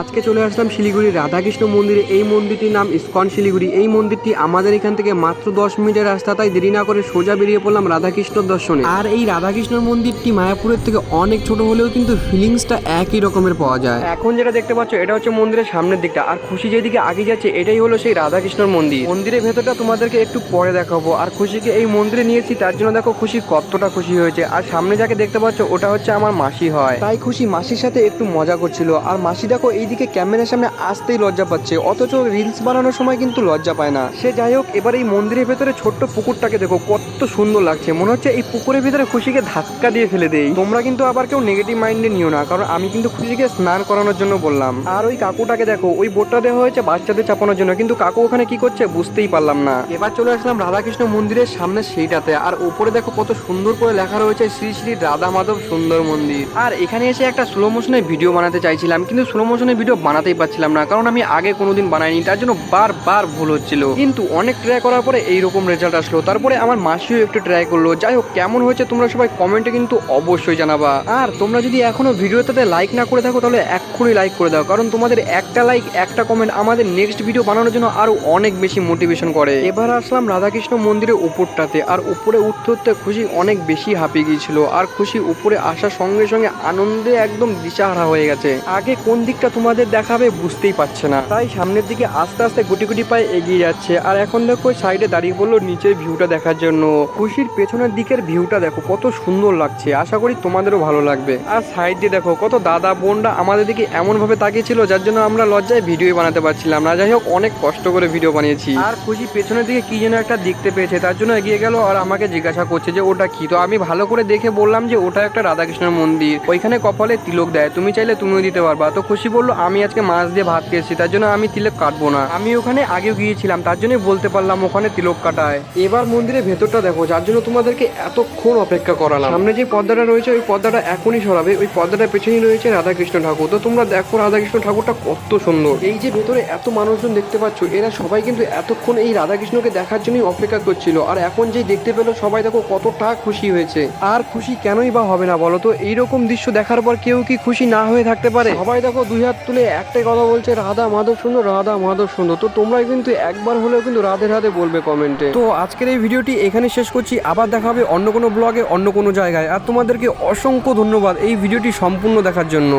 আজকে চলে আসলাম শিলিগুড়ি রাধাকৃষ্ণ মন্দিরে। এই মন্দিরটির নাম ইস্কন শিলিগুড়ি। এই মন্দিরটি আমাদের এখান থেকে মাত্র দশ মিনিটের রাস্তা, তাই দেরি না করে সোজা বেরিয়ে পড়লাম রাধাকৃষ্ণ দর্শনে। আর এই রাধাকৃষ্ণ মন্দিরটি মায়াপুরের থেকে অনেক ছোট হলেও কিন্তু ফিলিংসটা একই রকমের পাওয়া যায়। এখন যেটা দেখতে পাচ্ছ, এটা হচ্ছে মন্দিরের সামনের দিকটা। আর খুশি যেদিকে আগে যাচ্ছে, এটাই হলো সেই রাধাকৃষ্ণর মন্দির। মন্দিরের ভেতরটা তোমাদেরকে একটু পরে দেখাবো। আর খুশিকে এই মন্দিরে নিয়েছি, তার জন্য দেখো খুশি কতটা খুশি হয়েছে। আর সামনে যাকে দেখতে পাচ্ছ, ওটা হচ্ছে আমার মাসি হয়। তাই খুশি মাসির সাথে একটু মজা করছিল। আর মাসি দেখো এইদিকে ক্যামেরার সামনে আসতেই লজ্জা পাচ্ছে, অথচ রিলস বানানোর সময় কিন্তু লজ্জা পায় না। সে যাই হোক, এবার এই মন্দিরের ভেতরে ছোট্ট পুকুরটাকে দেখো, কত সুন্দর লাগছে। মনে হচ্ছে এই পুকুরের ভিতরে খুশিকে ধাক্কা দিয়ে ফেলে দেই। তোমরা কিন্তু আবার কেউ নেগেটিভ মাইন্ডে নিও না, কারণ আমি কিন্তু খুশিকে স্নান করানোর জন্য বললাম। আর ওই কাকুটাকে দেখো, ওই বোটটা দেওয়া হয়েছে বাচ্চাদের চাপানোর জন্য, কিন্তু কাকু ওখানে কি করছে বুঝতেই পারলাম না। এবার চলে আসলাম রাধাকৃষ্ণ মন্দিরের সামনে সেইটাতে, আর উপরে দেখো কত সুন্দর করে লেখা রয়েছে শ্রী শ্রী রাধা মাধব সুন্দর মন্দির। আর এখানে এসে একটা স্লো মোশনে ভিডিও বানাতে চাইছিলাম, কিন্তু স্লো মোশনে ভিডিও বানাতেই পারছিলাম না, কারণ আমি আগে কোনোদিন বানাইনি, তার জন্য বারবার ভুল হচ্ছিল। কিন্তু অনেক ট্রাই করার পরে এইরকম রেজাল্ট আসলো। তারপরে আমার মাসিও একটু ট্রাই করল। যাই হোক, কেমন হয়েছে তোমরা সবাই কমেন্টে কিন্তু অবশ্যই জানাবা। আর তোমরা যদি এখনও ভিডিওটাতে লাইক না করে থাকো, তাহলে এক্ষুনি লাইক করে দাও, কারণ তোমাদের একটা লাইক একটা কমেন্ট আমাদের নেক্সট ভিডিও বানানোর জন্য আরও অনেক বেশি মোটিভেশন করে। এবার আসলাম রাধাকৃষ্ণ মন্দিরের উপরটাতে, আর উপরে উঠতে উঠতে খুশি অনেক বেশি হাঁপিয়ে গিয়েছিল, আর খুশি উপরে আসার সঙ্গে সঙ্গে আনন্দে একদম দিশাহারা হয়ে গেছে। আগে কোন দিকটা তোমাদের দেখাবে বুঝতেই পারছে না। তাই সামনের দিকে আস্তে আস্তে গুটি গুটি পায়ে এগিয়ে যাচ্ছে। আর এখন দেখো সাইডে দাঁড়িয়ে পড়ল নিচের ভিউটা দেখার জন্য। খুশির পেছনের দিকের ভিউটা দেখো, কত সুন্দর লাগছে। আশা করি তোমাদেরও ভালো লাগবে। আর সাইড দিয়ে দেখো, কত দাদা বোনরা আমাদের দিকে এমন ভাবে তাকিয়েছিল, যার জন্য আমরা লজ্জায় ভিডিও বানাতে পারছিলাম না। যাই হোক, অনেক কষ্ট করে ভিডিও বানিয়েছি। আর খুশি পেছনের দিকে কি যেন একটা দেখতে পেয়েছে, তার জন্য এগিয়ে গেল আর আমাকে জিজ্ঞাসা করছে যে, ওটা কি? তো আমি ভালো করে দেখে বললাম যে, ওটা একটা রাধাকৃষ্ণের মন্দির। ওইখানে কপালে তিলক দেয়। তুমি চাইলে তুমিও দিতে পারবা। তো খুশি বলল, আমি আজকে মাছ দিয়ে ভাত খেয়েছি, তার জন্য আমি তিলক কাটবো না। আমি ওখানে আগেও গিয়েছিলাম, তার জন্যই বলতে পারলাম ওখানে তিলক কাটায়। এবার মন্দিরের ভেতরটা দেখো, যার জন্য তোমাদেরকে এতক্ষণ অপেক্ষা করালাম। সামনে যে পর্দাটা রয়েছে, ওই পর্দাটা এখনই সরাবে। ওই পর্দাটার পেছনেই রয়েছে রাধাকৃষ্ণ ঠাকুর। তো তোমরা দেখো রাধাকৃষ্ণ ঠাকুরটা কত সুন্দর। এই যে ভেতরে এত মানুষজন দেখতে পাচ্ছ, এরা সবাই কিন্তু এতক্ষণ এই রাধাকৃষ্ণকে দেখার জন্যই অপেক্ষা করছিল। আর এখন যেই দেখতে পেল, সবাই দেখো কতটা খুশি হয়েছে। আর খুশি কেনই বা হবে না বলো তো? এইরকম দৃশ্য দেখার পর কেউ কি খুশি না হয়ে থাকতে পারে? সবাই দেখো দুই হাজার হাত তুলে একটাই কথা বলছে, রাধা মাধব সুন্দর, রাধা মাধব সুন্দর। তো তোমরা কিন্তু একবার হলেও কিন্তু রাধে রাধে বলবে কমেন্টে। তো আজকের এই ভিডিওটি এখানে শেষ করছি। আবার দেখা হবে অন্য কোনো ব্লগে, অন্য কোনো জায়গায়। আর তোমাদেরকে অসংখ্য ধন্যবাদ এই ভিডিওটি সম্পূর্ণ দেখার জন্য।